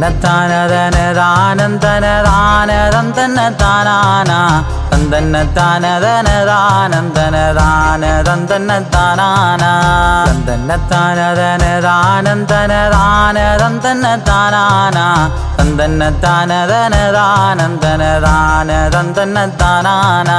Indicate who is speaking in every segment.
Speaker 1: തന്നത്താനതനദാനം തനദാനദം തന്നെ താനാന തൻ തന്നെ താനതനദാനം തനദാനദം തന്നെ താനാന തൻ തന്നെ താനതനദാനം തനദാനദം തന്നെ താനാന தந்தன்னத்தானதனதானந்தனதானதந்தன்னத்தானானா தந்தன்னத்தானதனதானந்தனதானதந்தன்னத்தானானா தந்தன்னத்தானதனதானந்தனதானதந்தன்னத்தானானா தந்தன்னத்தானதனதானந்தனதானதந்தன்னத்தானானா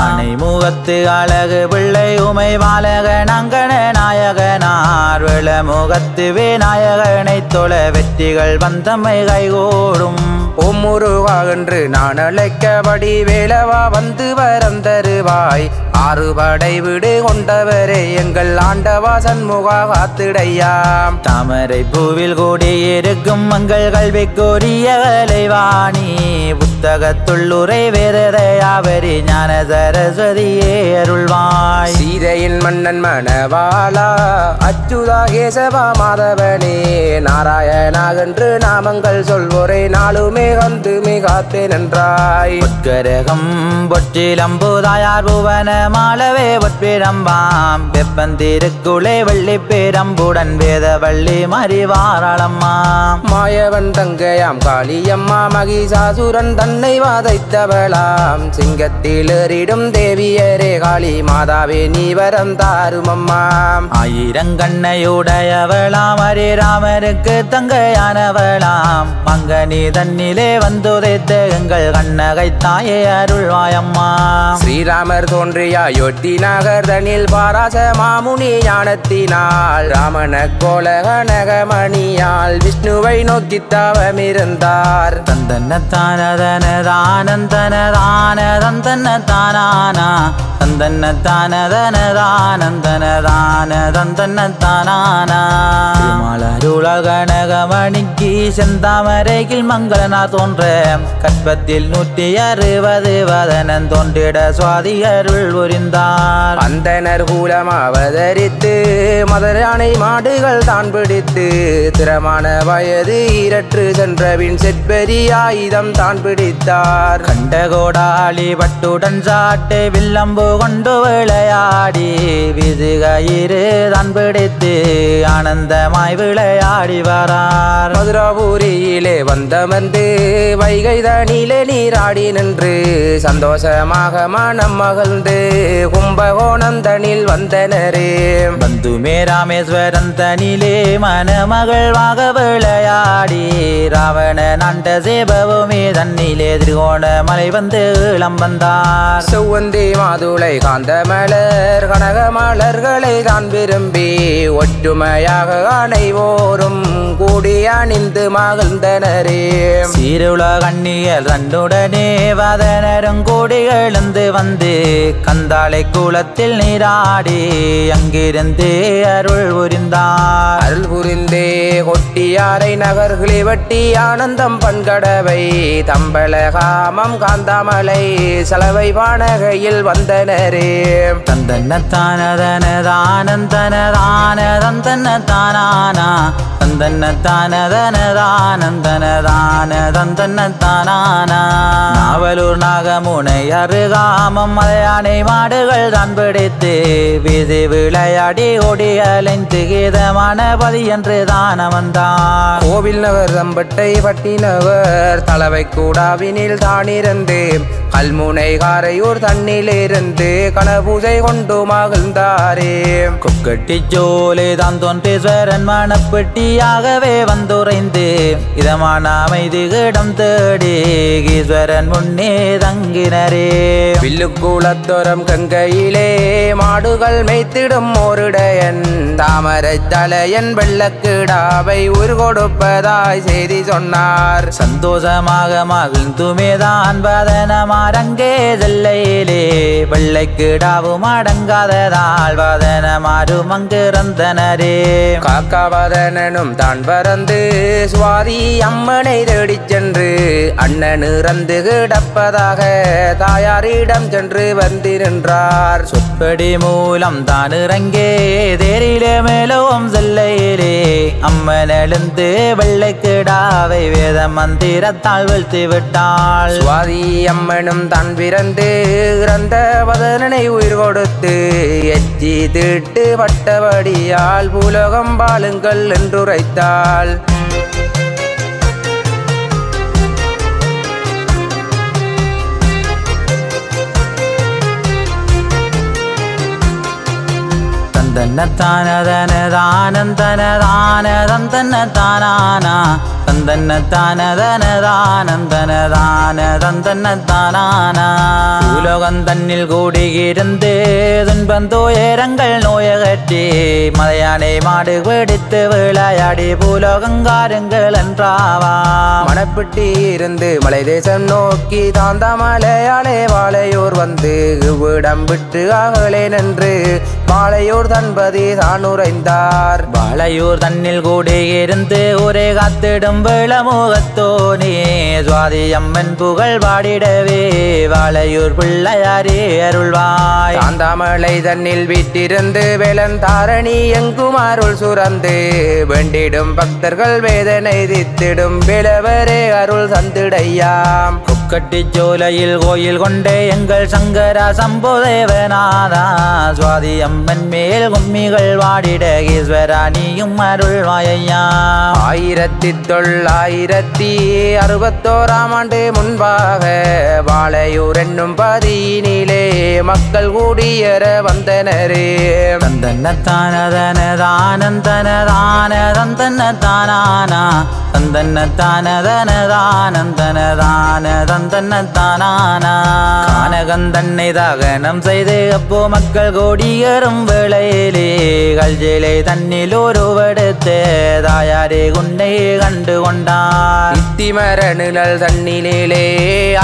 Speaker 1: ஆனை முகத்து அழகு பிள்ளை உமை பாலக நங்கன நாயகனார். விள முகத்து விநாயகனை தொலை வெற்றிகள் வந்தமை கைகூடும்.
Speaker 2: ஓம் முருகா என்று நான் அழைக்கபடி வேலவா வந்து வரம் தருவாய் ஆறுபடை வீடு கொண்டவரே எங்கள் ஆண்டவா சண்முகா காத்திடையாம்.
Speaker 1: தாமரை பூவில் கூடியிருக்கும் மங்கள் கல்விக்குரிய கலைவாணி புத்தகத்துள்ளுரை வேறையாவரி ஞான சரஸ்வதியே அருள்வாய்.
Speaker 2: சீதையின் மன்னன் மணவாளா அச்சுதா கேசவா மாதவனே. நாராயணா என்று நாமங்கள் சொல்வோரை நாளுமே வந்து மிகாத்தே நன்றாய்.
Speaker 1: உட்கரகம் பொற்றிலம்புதாயார் புவன மாலவே ஒற்பிரம்பாம் வெப்பந்திருக்குளே வள்ளி பேரம்புடன் வேத வள்ளி மறிவாராளம்மா.
Speaker 2: மாயவன் தங்கையாம் காளியம்மா மகிஷாசுரன் தன்னை வாதைத்தவளாம். சிங்கத்தில் ஏறிடும் தேவியரே காளி மாதாவே நீ வரம் தாருமம்மா.
Speaker 1: ஆயிரங்கண்ணையுடையவளாம் ஹரிராமருக்கு தங்கையானவளாம். மங்கனி தன்னிலே வந்துதைத்த எங்கள் கண்ணகை தாயே அருள்வாயம்மா.
Speaker 2: ஸ்ரீராமர் தோன்றிய யொட்டி நகர் தனில் பாராச மாமுனி ஞானத்தினால் ராமன கோலக நகமணியால் விஷ்ணுவை நோக்கி தவமிருந்தார்.
Speaker 1: தந்தன்னத்தானதனதானதந்தன்னதானானா தந்தன்னத்தானதனதானந்தனதானதந்தன்னத்தானானா திருமாலருளால் கனகமணிக்கு செந்தாமரையில் மங்களனா தோன்ற கற்பத்தில் நூற்றி அறுபது வதனன் தோன்றிட சுவாதி அருள் புரிந்தார்.
Speaker 2: அந்தனர் கூலம் அவதரித்து மதுரானை மாடுகள் தான் பிடித்து திறமான வயது ஈரற்று சென்றபின் செற்பெரிய ஆயுதம் தான் பிடித்தார்.
Speaker 1: கண்ட கோடாளி பட்டுடன் சாட்டு வில்லம்பு கொண்டு விளையாடி விதுகயிறு தான் பிடித்து ஆனந்தமாய் விளையாடி வரார்.
Speaker 2: மதுராபுரியிலே வந்தமர்ந்து வைகை தனிலே நீராடி நின்று சந்தோஷமாக மனம் மகிழ்ந்து கும்பகோணம் தனில் வந்தனரே
Speaker 1: பந்துமே ராமேஸ்வரன் தனிலே மணமகள்வாக விளையாடி ராவண நண்ட சேபவுமே தன்னிலே திருகோணமலை வந்து இளம் வந்தார்.
Speaker 2: செவ்வந்தி மாதுளை காந்த மலர் கனக மலர்களை தான் விரும்பி ஒற்றுமையாக அனைவோரும் கூடி அணிந்து மகிழ்ந்தனரே.
Speaker 1: சீருள கண்ணியல் ரெண்டுடனே வதனரும் கூடி எழுந்து வந்து கந்தாளை குளத்தில் நீராடி அங்கிருந்து அருள் புரிந்தார்.
Speaker 2: அருள் புரிந்தே கொட்டியாரை நகர்களே வட்டி ஆனந்தம் பண்கடவை தம்பள காமம் காந்தாமலை செலவை வானகையில் வந்தனரே
Speaker 1: தந்தன்னத்தானதனதானந்தனதானதந்தன்னத்தானானா தந்தன்னத்தானதனதானந்தனதானதந்தன்னத்தானானா நாவலூர் நாகமுனை அருகாமம் மலையானை மாடுகள் தான் பிடித்து விதி விளையாடி ஓடி அலைந்து கீதமான பதி என்று தான வந்தார்
Speaker 2: கோவில் நகர் தம்பட்டை பட்டினவர் தலைவை கூடாவினில் தானிருந்து கல்முனை காரையூர் தண்ணிலிருந்து கனபூஜை கொண்டு மகிழ்ந்தாரே.
Speaker 1: கொக்கட்டி ஜோலை தான் தோன்றீஸ்வரன் மணப்பெட்டியாகவே வந்துரைந்து இதமான அமைதி இடம் தேடி ஈஸ்வரன் முன்னே தங்கினரே.
Speaker 2: வில்லுக்குளத்தோரம் கங்கையிலே மாடுகள் மேய்த்திடும் ஓருடையன் தாமரை தலையன் வெள்ளக்கிடாவை உரு கொடுப்பதாய் செய்தி சொன்னார்.
Speaker 1: சந்தோஷமாக மகிழ்ந்துமேதான் வதனமாரங்கே செல்லையிலே வெள்ளைக்கிடாவும் அடங்காததால் வதனமாரும் அங்கிருந்தனரே
Speaker 2: காக்காவதனும் தான் பறந்து சுவாதி அம்மனை தேடிச் சென்று அண்ணன் இறந்து கிடப்பதாக தாயாரிடம் சென்று வந்து நின்றார்.
Speaker 1: சொற்படி மூலம் தான் இறங்கே தேரிலே மேலவும் செல்லையிலே அம்மன் எழுந்து வெள்ளைக்கிடாவை வேத மந்திரத்தால் வீழ்த்தி விட்டாள்
Speaker 2: சுவாதி அம்மனும் தான் பிறந்து இறந்த சாதனனை உயிர் கொடுத்து எச்சி திட்டு வட்டவடியால் உலகம் பாலுங்கள் என்றுரைத்தாள்.
Speaker 1: தன்ன தான தன தானந்தன தான தந்தன்ன தானானா தந்தன்ன தானதன தானந்தன தானதம் தன்ன உலகம் தன்னில் கூடியிருந்து துன்பம் துயரங்கள் நோயகற்றி மலையானை மாடு பிடித்து விளையாடி பூலோகங்காருங்கள் என்றாவா
Speaker 2: மணப்பிட்டி இருந்து மலை தேசம் நோக்கி தாந்த மலையாளே வாழையூர் வந்து இவ்விடம் விட்டு அகலே நின்று வாழையூர் தன்பதி தான் உறைந்தார்.
Speaker 1: வாழையூர் தன்னில் கூடியிருந்து ஒரே காத்திடும் விளமுகத்தோனே சுவாதி அம்மன் புகழ் பாடிடவே வாழையூர் பிள்ளையாரே அருள்வாய்.
Speaker 2: காந்தாமலை தன்னில் வீட்டிருந்து வேலன் தாரணி எங்கும் அருள் சுரந்து வேண்டிடும் பக்தர்கள் வேதனை தித்திடும் விளவரே அருள் சந்திடையாம்
Speaker 1: கொக்கட்டி சோலையில் கோயில் கொண்டே எங்கள் சங்கரா சம்போதேவநாதா. சுவாதி அம்மன் மேல் கும்மிகள் வாடிட ஈஸ்வரா நீயும் அருள்வாயையா
Speaker 2: ஆயிரத்தி தொள்ளாயிரத்தி அறுபத்தோராம் ஆண்டு முன்பாக வாழையூர் என்னும் பதியினிலே மக்கள் கூடியற வந்தனரே.
Speaker 1: தந்தன்ன தானதன தானந்தன தானதந்தன தானானா கானகந்தன்னை தாகனம் செய்து அப்போ மக்கள் கோடியரும் வேளையிலே கல்ஜிலை தன்னில் ஒருவெடுத்து தாயாரே குண்டை கண்டு கொண்டார்.
Speaker 2: இத்திமர நிழல் தண்ணிலே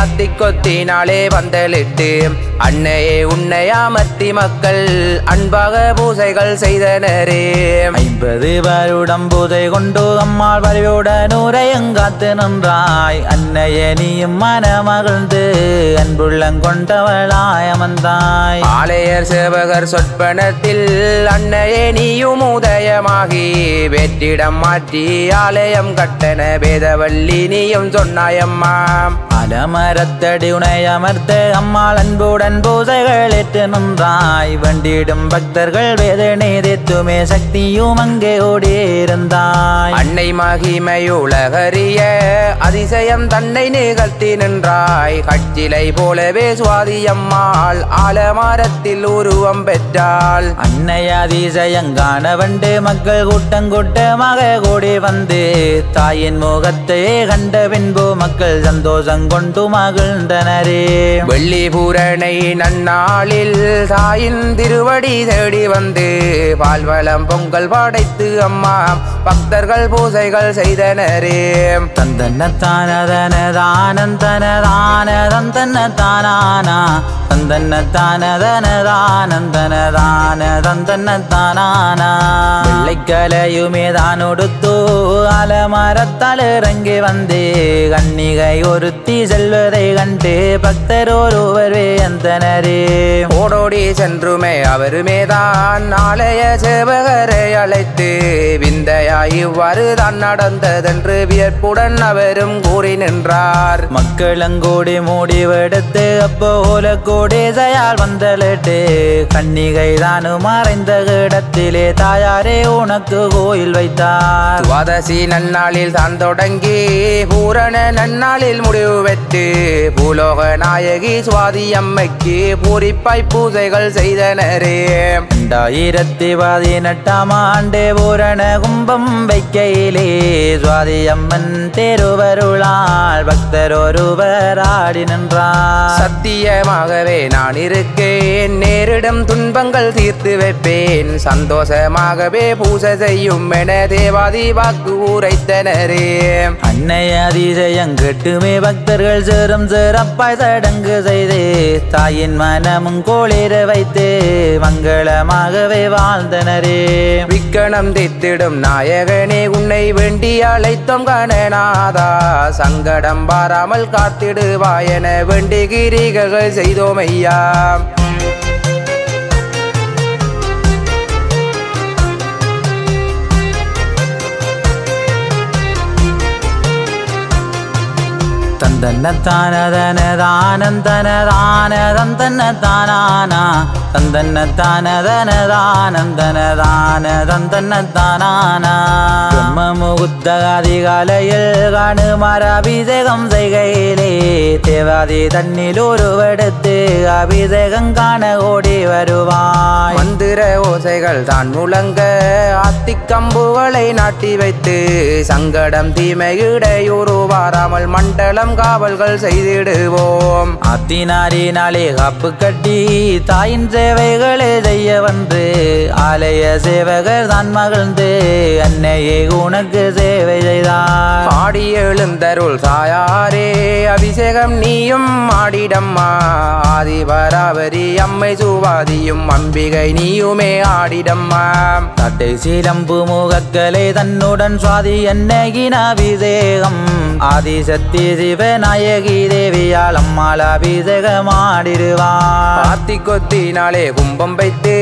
Speaker 2: அத்திக்கொத்தினாலே வந்தலிட்டு அன்னையே உன்னை அமர்த்தி மக்கள் அன்பாக பூசைகள் செய்தனரே.
Speaker 1: ஐம்பது வருடம் பூதை கொண்டு அம்மாள் வரிவுடன் உரையங்காத்து நின்றாய். அன்னைய நீயும் மனமகிழ்ந்து அன்புள்ளம் கொண்டவளாய் அமர்ந்தாய்.
Speaker 2: ஆலயர் சேவகர் சொற்பனத்தில் அன்னையே நீயும் உதயமாகி வெற்றிடம் மாற்றி ஆலயம் கட்டண வேதவள்ளி நீயும் சொன்னாயம்மா
Speaker 1: அலமரத்தடி உனை அமர்த்த அம்மாள் அன்புடன் பூசைகள் ஏற்று நின்றாய். வண்டிடும் பக்தர்கள் வேதனை தேத்துமே சக்தியும் அங்கே ஓடியிருந்தாய்.
Speaker 2: அன்னை மகிமையுலகறிய அதிசயம் தன்னை நிகழ்த்தி நின்றாய். கச்சிலை போலவே சுவாதியம்மாள். ஆலமரத்தில் உருவம் பெற்றாள்.
Speaker 1: அன்னை அதிசயங்கான வண்டு மக்கள் கூட்டம் கூட்டமாக கூடி வந்து தாயின் முகத்தையே கண்ட பின்பு மக்கள் சந்தோஷம் கொண்டு மகிழ்ந்தனரே.
Speaker 2: வெள்ளி பூரணை நன்னாளில் தாயின் திருவடி தேடி வந்து பால்வளம் பொங்கல் படைத்து அம்மா பக்தர்கள் பூசைகள் செய்தனரே.
Speaker 1: தந்தன தானதன தானந்தன தானதந்தன தானானா தந்தன தானானா வெள்ளைக்கலையுமே தான் உடுத்து அலமரத்தால் இறங்கி வந்து கன்னிகை ஒருத்தி செல்வதை கண்டு பக்தர் ஒருவர் வேந்தனரே
Speaker 2: ஓடோடி சென்றுமே அவருமே தான் ஆலய சேவகரை அழைத்து விந்தையாய் இவ்வாறு தான் நடந்ததென்று வியப்புடன் அவரும் கூறி நின்றார்.
Speaker 1: மக்களங்கூடி மூடிவெடுத்து அப்போல கூடி செயல் வந்தலிட்டு கன்னிகை தானு மறைந்த இடத்திலே தாயாரே உனக்கு கோயில் வைத்தார்.
Speaker 2: துவாதசி நன்னாளில் தான் தொடங்கி பூரண நன்னாளில் முடிவு பெற்று பூலோக நாயகி சுவாதி அம்மைக்கு பூரிப்பாய் பூஜைகள் செய்தனரே.
Speaker 1: ரெண்டாயிரத்தி பதினெட்டாம் ஆண்டு பூரண கும்பம் வைக்கையிலே சுவாதி அம்மன் தேருவருளால் பக்தர் ஒருவர் ஆடி நின்றார்.
Speaker 2: சத்தியமாகவே நான் இருக்கேன். நேரிடும் துன்பங்கள் தீர்த்து வைப்பேன். சந்தோஷமாகவே பூஜை செய்யும் என தேவாதி வாக்கு உரைத்தனரே.
Speaker 1: அன்னை அதிசயம் கெட்டுமே பக்தர்கள் சேரும் சிறப்பாய் சடங்கு செய்து. தாயின் மனமும் கோளிர வைத்து. மங்களமாகவே வாழ்ந்தனரே.
Speaker 2: விக்கணம் தித்திடும் நாயகனே உன்னை வேண்டி அழைத்தோம் கணநாதா. சங்கடம் பாராமல் காத்திடுவாயென வேண்டி கிரிகள் செய்தோம் ஐயா.
Speaker 1: தந்தன்ன தானதன தானந்தன தானதந்தன்ன தானானா தந்தன்ன தானதன தானந்தன தான தந்தன்ன தானானா பிரம்ம முகுத்த அதிகாலையில் காணுமாற அபிஷேகம் செய்கையிலே தேவாதி தன்னில் ஒருவெடுத்து அபிஷேகம் காண ஓடி வருவாய்.
Speaker 2: மந்திர ஓசைகள் தான் முழங்க அத்திக்கம்புகளை நாட்டி வைத்து சங்கடம் தீமையிடையூறு வாராமல் மண்டலம் காவல்கள் செய்திடுவோம்.
Speaker 1: அத்தினாரினாலே காப்பு கட்டி தாயின் சேவைகளை செய்ய வந்து? ஆலய சேவகர் தான் மகிழ்ந்து அன்னையே உனக்கு சேவை செய்தார்.
Speaker 2: பாடி எழுந்தருள் சாயாரே அபிஷேகம் நீயும் ஆடிடம்மா. ஆதிபராவரி அம்மை சுவாதியும் அம்பிகை நீயுமே ஆடிடம்மா.
Speaker 1: தட்டை சீலம்பு முகக்கலை தன்னுடன் சுவாதி என்னகின அபிஷேகம். ஆதிசக்தி சிவநாயகி தேவியால் அம்மாள் அபிஷேகமாடிடுவார்.
Speaker 2: ஆத்தி கொத்தினாலே கும்பம் வைத்து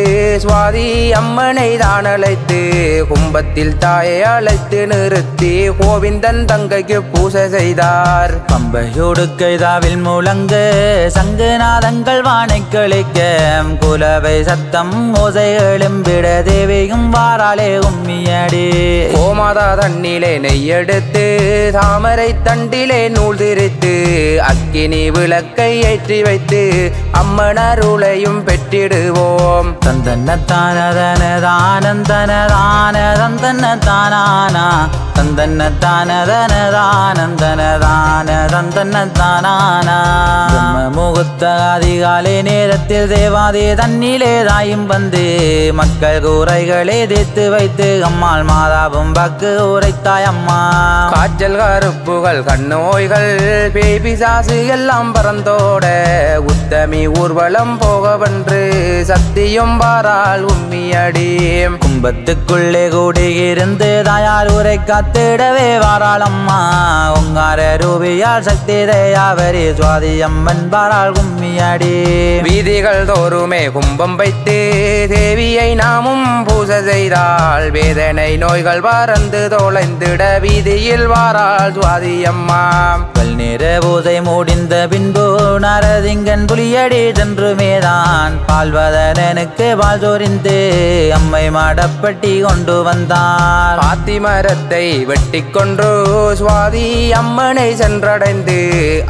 Speaker 2: சுவாதி அம்மனை தான் அழைத்து கும்பத்தில் தாயை அழைத்து நிறுத்தி கோவிந்தன் தங்கைக்கு பூசை செய்தார்.
Speaker 1: பம்பையோடு கைதாவில் முழங்க சங்குநாதங்கள் வானை கழிக்க குலவை சத்தம் ஓசை எழும்பிட தேவியும் வாராலே உம்மியடி.
Speaker 2: கோமாதா தண்ணிலே நெய்யெடுத்து தாமரை தண்டிலே நூல் திரித்து அக்கினி விளக்கை ஏற்றி வைத்து அம்மனருளையும் பெற்றிடுவோம்
Speaker 1: தந்தன்ன தானதன தானந்தன தான தந்தன்ன தானானா தந்தன்ன தானதன தானந்தன தான தந்தன்ன தானானா முகூர்த்த அதிகாலை நேரத்தில் தேவாதே தன்னிலே தாயும் வந்து மக்கள் கூரைகளே தீர்த்து வைத்து அம்மாள் மாதாவும் பக்கு உரைத்தாய் அம்மா.
Speaker 2: காய்ச்சல் கருப்புகள் கண்ணோய்கள் பேபி சாசு எல்லாம் பறந்தோட உத்தமி ஊர்வலம் போகவென்று சத்தியும் பாரால் உம்மியடி
Speaker 1: கும்பத்துக்குள்ளே கூடியிருந்து தாயார் உரை காத்திடவே வாராளம்மா. உங்கார ரூபியால் சக்தி தயாவரி சுவாதி அம்மன் பாராள் கும்மியடி
Speaker 2: வீதிகள் தோறுமே கும்பம் வைத்து தேவியை நாமும் பூசை செய்தால் வேதனை நோய்கள் பறந்து தொலைந்திட வீதியில் வாரால் சுவாதியம்மா.
Speaker 1: பல்நிற பூசை முடிந்த பின்பு நரதிங்கன் புலியடி சென்று பால் சோரிந்து அம்மை மாடப்பட்டி கொண்டு வந்தார்.
Speaker 2: பாத்தி மரத்தை வெட்டி கொன்று சுவாதி அம்மனை சென்றடைந்து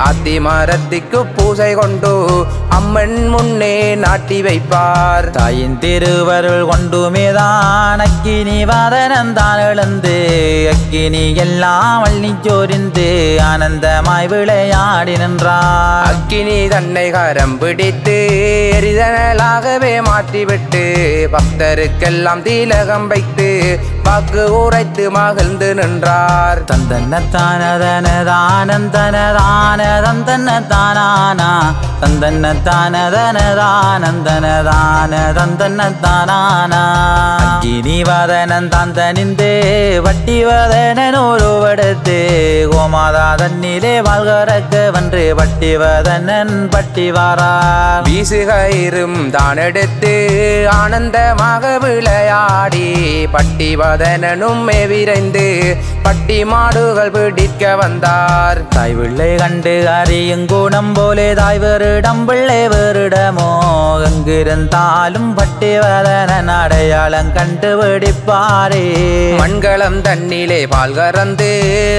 Speaker 2: ஆத்தி மரத்திற்கு பூசை கொண்டு அம்மன் முன்னே நாட்டி வைப்பார்.
Speaker 1: தாயின் திருவருள் கொண்டுமேதான் அக்கினி வாதனந்தான் எழுந்து அக்கினி எல்லாம் அள்ளி சோரிந்து ஆனந்தமாய் விளையாடி நின்றார்.
Speaker 2: அக்கினி தன்னை கரம் பிடித்து எரிதனலாகவே மாற்றிவிட்டு பக்தருக்கெல்லாம் தீலகம் வைத்து வாக்கு உரைத்து மகிழ்ந்து நின்றார்.
Speaker 1: தந்தன்ன தானதன தானந்தன தான தந்தன்ன தானானா தந்தன்ன தானதன தானந்தன தான தந்தன்ன தானானா அக்கினி வதனன் தான் தனிந்து வட்டி வதனன் ஒருவடுத்து கோமாதா தன்னிலே வாழ்கறக்க வென்று பட்டி வதனன் பட்டி வாரார்
Speaker 2: வீசுகயிரும் தான் எடுத்து ஆனந்தமாக விளையாடி பட்டி வதனனும் விரைந்து பட்டி மாடுகள் பிடிக்க வந்தார்.
Speaker 1: தாய் பிள்ளை கண்டு அறியும் குணம் போலே தாய் வேறிடம் பிள்ளை வேறிடமோ எங்கிருந்தாலும் பட்டி வதனன் அடையாளம் கண்டு பிடிப்பாரே
Speaker 2: மண்களம் தன்னிலே பால் கறந்து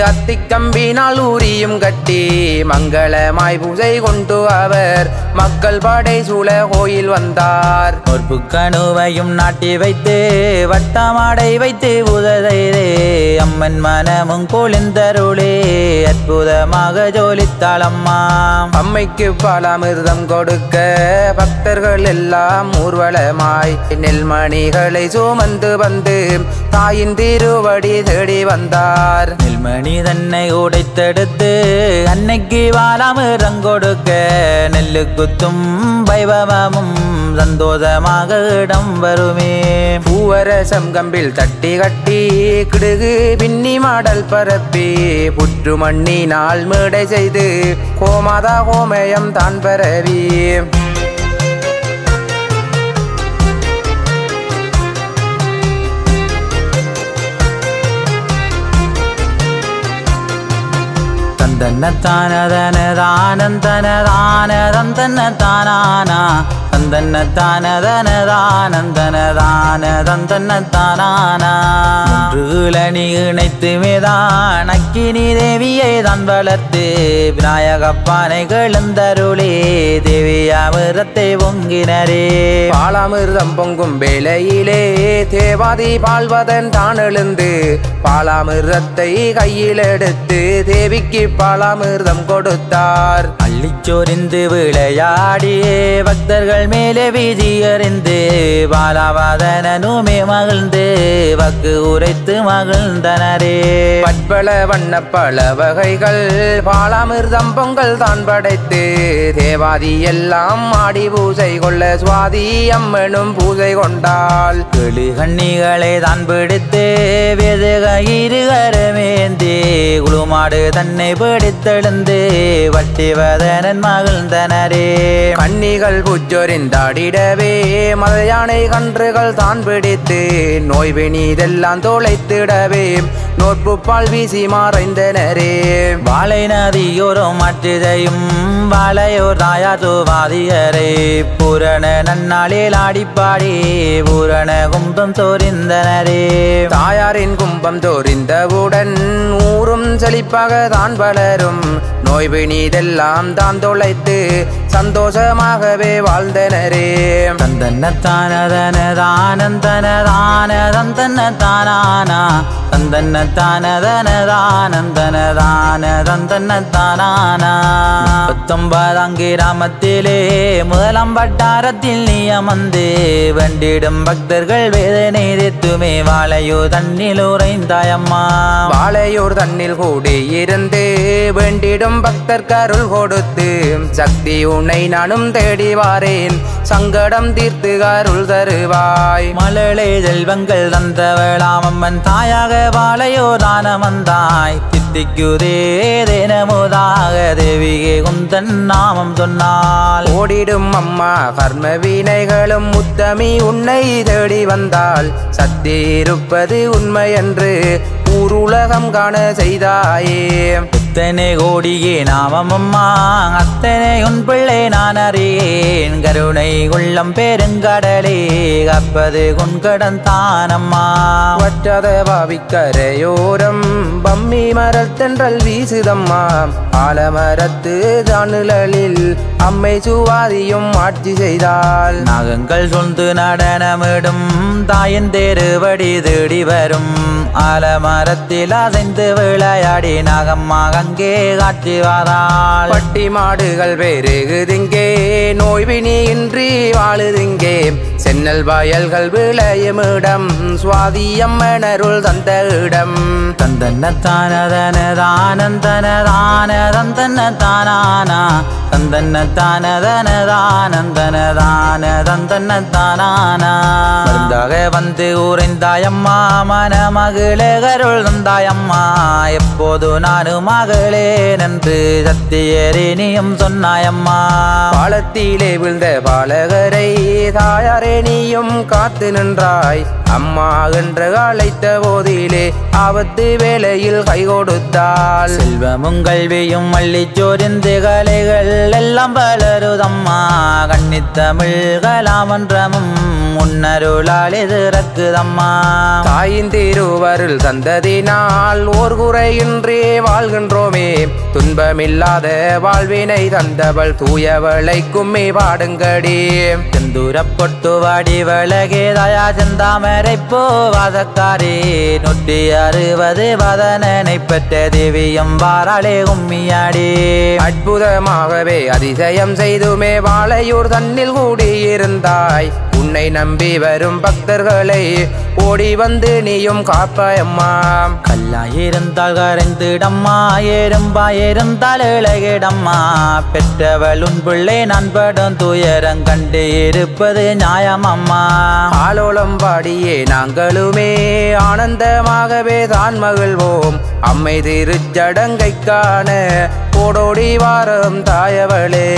Speaker 2: அத்திக்கம்பினால் ஊரியும் கட்டி மங்களமாய் பூஜை கொண்டு அவர் மக்கள் படை சூழ கோயில் வந்தார்.
Speaker 1: ஒரு கணுவையும் நாட்டி வைத்து வட்டமாடை வைத்து உததைரே அம்மன் மனமும் கொளிந்தருளே அற்புதமாக ஜோலித்தாளம்மா
Speaker 2: அம்மைக்கு பலாமிர்தம் கொடுக்க பக்தர்கள் எல்லாம் ஊர்வலமாய் நெல்மணிகளை சுமந்து வந்து தாயின் திருவடி தேடி வந்தார்.
Speaker 1: நெல்மணி தன்னை உடைத்தெடுத்து அன்னைக்கு வாழாமிரம் கொடுக்க நெல்லு குத்தும் வைபவமும் சந்தோஷமாக இடம் வருமே.
Speaker 2: பூவரசம் கம்பில் தட்டி கட்டி கிடுகு பின்னி மாடல் பரப்பி. புற்று மண்ணினால் மேடை செய்து கோமாதா கோமயம் தான் பரவி.
Speaker 1: தந்த தந்தன்ன தானதன தானந்தன தானதந்தன தானானா. தந்தன்ன தானதன தானந்தன தான தந்தன்ன தானானா மூன்றுகளணி இணைத்து மேதான் அக்கினி தேவியை தான் வளர்த்து விநாயகப்பானை கழுந்தருளே தேவியாமிரத்தை பொங்கினரே.
Speaker 2: பாலாமிர்தம் பொங்கும் வேளையிலே தேவாதி பால்வதன் தான் எழுந்து பாலாமிர்தத்தை கையில் எடுத்து தேவிக்கு பாலாமிர்தம் கொடுத்தார்.
Speaker 1: அள்ளிச்சொரிந்து விளையாடியே பக்தர்கள் மேலே வீதி அறிந்து பாலாவாதனனுமே மகிழ்ந்து வக்கு உரைத்து மகிழ்ந்தனரே.
Speaker 2: பட்பல வண்ண பல வகைகள் பாலாமிர்தம் பொங்கல் தான் படைத்து தேவாதி எல்லாம் ஆடி பூஜை கொள்ள சுவாதி அம்மனும் பூஜை கொண்டாள்.
Speaker 1: கிளி கண்ணிகளை தான் பிடித்து வெதுக குளுமாடு தன்னை பிடித்தெழுந்து வட்டிவதனன் மகிழ்ந்தனரே.
Speaker 2: கன்னிகள் புச்சொரிந்தாடிடவே மத யானை கன்றுகள் தான் பிடித்து நோய் வெனிதெல்லாம் தொலைத்திடவே நோட்பு பால் வீசி மறைந்தனரே.
Speaker 1: வாழை நதியோரும் மற்றிதையும் வாழையோர் தாயார் சுவாதியரை. பூரண நன்னாளில் ஆடிப்பாடி பூரண கும்பம் தோரிந்தனரே
Speaker 2: தாயாரின் கும்பம் தோறிந்தவுடன் ஊரும் செழிப்பாக தான் வளரும். நோய் பிணிதெல்லாம் தான் தொலைத்து சந்தோஷமாகவே வாழ்ந்தனரே.
Speaker 1: தந்தன்ன தானதன தானந்தன தானதந்தன தானானா தந்தன்ன தானதன தானந்தன தானதந்தன தானானா பத்தொன்பதாம் கிராமத்திலே முதலாம் வட்டாரத்தில் நீ அமர்ந்து வண்டிடும் பக்தர்கள் வேதனை தீர்த்துமே வாழையோ தண்ணில் உறைந்தாயம்மா.
Speaker 2: வாழையூர் தன்னில் கூடி இருந்து வேண்டிடும் பக்தர் கருள் கொடுத்து சக்தி உன்னை நானும் தேடி வாரேன். சங்கடம் தீர்த்து அருள் தருவாய்.
Speaker 1: மழலை செல்வங்கள் தந்தவளாம் அம்மன் தாயாக வாழையோ தானமந்தாய் தித்திக்குதே தினமுதாக தேவிகே குந்தன் நாமம் சொன்னால்.
Speaker 2: ஓடிடும் அம்மா கர்ம வீணைகளும் முத்தமி உன்னை தேடி வந்தால் சத்தியிருப்பது உண்மை என்று ஊருலகம் காண செய்தாயே.
Speaker 1: எத்தனை கோடியே நாமம் அம்மா அத்தனை உன் பிள்ளை நான் அறியேன். கருணை உள்ளம் பெருங்கடலே கப்பது குன்கடன் தானம்மா.
Speaker 2: வற்றத பாவிக்கரையோரம் பம்மி மரத்தென்றல் வீசுதம்மா. ஆலமரத்து தானுழலில் அம்மை சுவாதியும் ஆட்சி செய்தாள்
Speaker 1: நாகங்கள் சொந்து நடனமிடும் தாயின் தேருவடி தேடி வரும். ஆலமரத்தில் அசைந்து விளையாடி நாகம்மா அங்கே காட்சி வாராள்.
Speaker 2: பட்டி மாடுகள் பெருகுதிங்கே நோய்வினி இன்றி வாழுதிங்கே. சென்னல் வயல்கள் விளையும் இடம் சுவாதி அம்மனருள் தந்த இடம்.
Speaker 1: தந்தன்ன தானதன தானந்தன தான தந்தன்ன தானானா தந்தன்ன தானதன தானந்தன தான தந்தன்ன தானானா மருந்தாக வந்து உறைந்தாயம்மா மன மகளே கருள் தந்தாயம்மா. எப்போது நானும் மகளே நன்று சத்தியரே நீயும் சொன்னாயம்மா.
Speaker 2: பாலத்திலே விழுந்த பாலகரை தாயாரே நீயும் காத்து நின்றாய். அம்மா என்று அழைத்த போதிலே ஆபத்து வேலையில் கை கொடுத்தாள்.
Speaker 1: செல்வமும் கல்வியும் அள்ளிச்சோரிந்து கலைகள் எல்லாம் பலருதம்மா. கண்ணித்தமிழ் கலாமன்றமும் முன்னருளால் எதிரக்குதம்மா
Speaker 2: தாயின் திருவருள் தந்ததினால் ஓர் குறையின்றி வாழ்கின்றோமே. துன்பமில்லாத வாழ்வினை தந்தவள் தூயவளை கும்மி பாடுங்கடி
Speaker 1: செந்தூரப்பொட்டு வாடி வழகே தயா செந்தாமரை போவாதக்காரே நூற்றி அறுபது வதனனை பெற்ற தேவியம் வாராளே கும்மியாடி
Speaker 2: அற்புதமாகவே அதிசயம் செய்துமே வாழையூர் தன்னில் கூடியிருந்தாய். உன்னை நம்பி வரும் பக்தர்களை ஓடி வந்து நீயும் காப்பாயம்மா.
Speaker 1: கல்லாயிருந்தால் கரைந்திடம்மா எறும்பா இருந்தால் இழகிடம்மா பெற்றவள் உன் பிள்ளை நான் படும் துயரம் கண்டு இருப்பது நியாயமம்மா.
Speaker 2: ஆலோலம் பாடியே நாங்களுமே ஆனந்தமாகவே தான் மகிழ்வோம். அம்மை திருச்சடங்கை காண ஓடோடி வாரம் தாயவளே.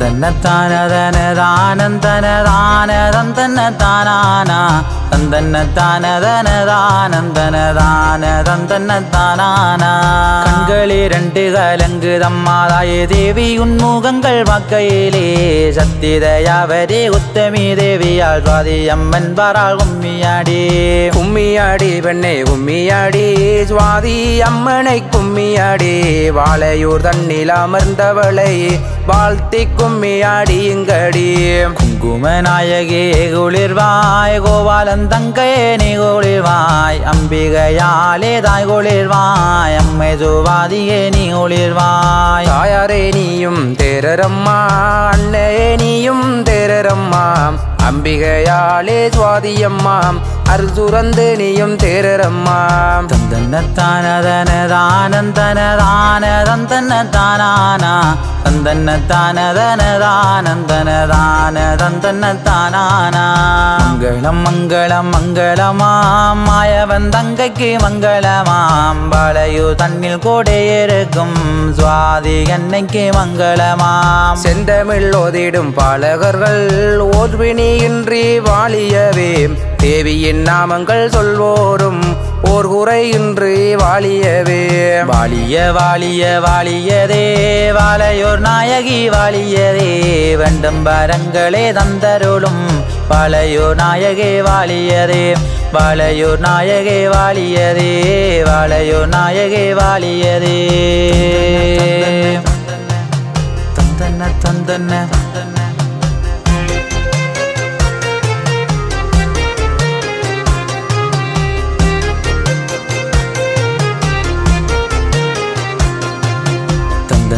Speaker 1: தந்தன தானதன தானந்தன தான தந்தன தானானா தந்தன தானதன தானந்தன தான தந்தன தானானா கண்கள் இரண்டு கலங்கு தம்மாதாய தேவி உன்முகங்கள் வாக்கையிலே. சத்திதயாவரே உத்தமி தேவியால் சுவாதி அம்மன் பாராள் கும்மியாடி.
Speaker 2: கும்மியாடி பெண்ணே கும்மியாடி. சுவாதி அம்மனை கும்மியாடி. வாழையூர் தண்ணில் அமர்ந்தவளை வாழ்த்தி கும்மியாடி இங்கடி
Speaker 1: குங்கும நாயகே குளிர்வாய் கோபாலன் தங்கையே நீ ஒளிர்வாய் அம்பிகையாலே தாய் ஒளிர்வாய் அம்மை ஜோவாதியே நீ ஒளிர்வாய்
Speaker 2: தாயாரே நீயும் தேரரம்மா அன்னையே நீயும் தேரரம்மா அம்பிகையாலே சுவாதியம்மா அருள் சுரந்து நீயும் தேரரம்மா.
Speaker 1: தந்தன தானதன தானந்தன தான தந்தன தானானா தந்தன தானதன தானந்தன தான தந்தன தானானா மங்களம் மங்களம் மங்களமாம். மாயவன் தங்கைக்கு மங்களமாம். பாளையு தன்னில் கோடை இருக்கும் சுவாதி என்னைக்கு மங்களமாம்.
Speaker 2: செந்தமிழ் ஓதிடும் பாலகர்கள் ஓர்வினியின்றி வாழியவே. தேவியின் நாமங்கள் சொல்வோரும் ஓர் குறையின்றி வாழியவே.
Speaker 1: வாழிய வாழிய வாழியதே வாழையோர் நாயகி வாழியதே வேண்டும் வரங்களே தந்தருளும் வாழையோர் நாயகே வாழியதே. வாழையோர் நாயகே வாழியதே வாழையோர் நாயகே வாழியதே. தந்தன தந்தன